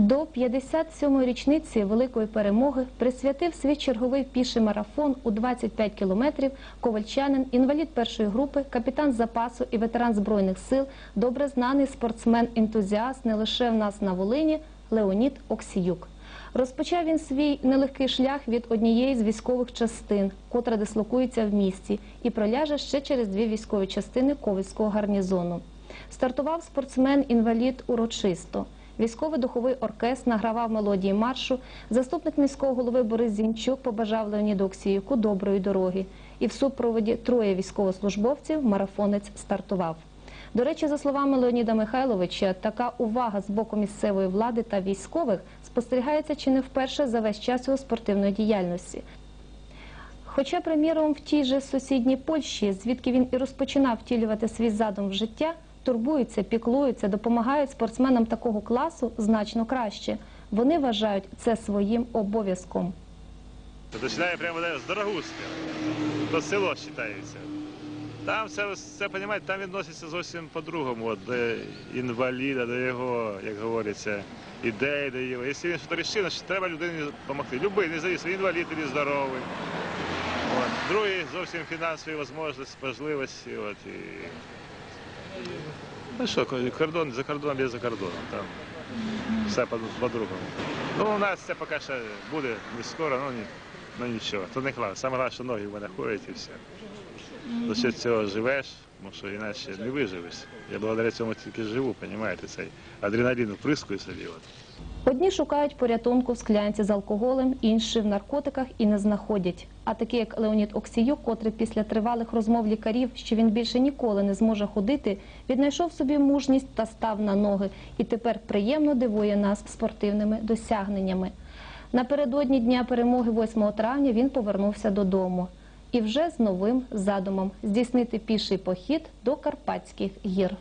До 57-ї річниці великої перемоги присвятив свій черговий піший марафон у 25 кілометрів ковальчанин, інвалід першої групи, капітан запасу і ветеран збройних сил, добре знаний спортсмен-ентузіаст не лише в нас на Волині Леонід Оксіюк. Розпочав він свій нелегкий шлях від однієї з військових частин, котра дислокується в місті, і проляже ще через дві військові частини Ковальського гарнізону. Стартував спортсмен-інвалід урочисто. Військовий духовий оркестр награвав мелодії маршу. Заступник міського голови Борис Зінчук побажав Леоніду Оксіюку доброї дороги. І в супроводі троє військовослужбовців марафонець стартував. До речі, за словами Леоніда Михайловича, така увага з боку місцевої влади та військових спостерігається чи не вперше за весь час його спортивної діяльності. Хоча, приміром, в тій же сусідній Польщі, звідки він і розпочинав втілювати свій задум в життя, турбуються, піклуються, допомагають спортсменам такого класу значно краще. Вони вважають це своїм обов'язком. Починає прямо з Дорогуська, до село вважається. Там все, все понімаєте, там відноситься зовсім по-другому, до інваліда, до його, як говориться, ідей, до його. Якщо він щось рішив, значить треба людині допомогти. Любий, не зависить, інвалід чи здоровий. От. Другий зовсім фінансові можливості. От, і... Ну що, кордон, за кордоном є за кордоном. Там все по- по-другому. Ну, у нас це поки що буде не скоро, ну, ні, ну нічого. То не класно. Саме що ноги в мене ходять і все. За що цього живеш, тому що іначе не виживеш. Я благодаря цьому тільки живу, розумієте, цей адреналін вприскую собі. Одні шукають порятунку в склянці з алкоголем, інші в наркотиках і не знаходять. А такі, як Леонід Оксіюк, котрий після тривалих розмов лікарів, що він більше ніколи не зможе ходити, віднайшов собі мужність та став на ноги. І тепер приємно дивує нас спортивними досягненнями. Напередодні дня перемоги 8 травня він повернувся додому. І вже з новим задумом здійснити піший похід до Карпатських гір.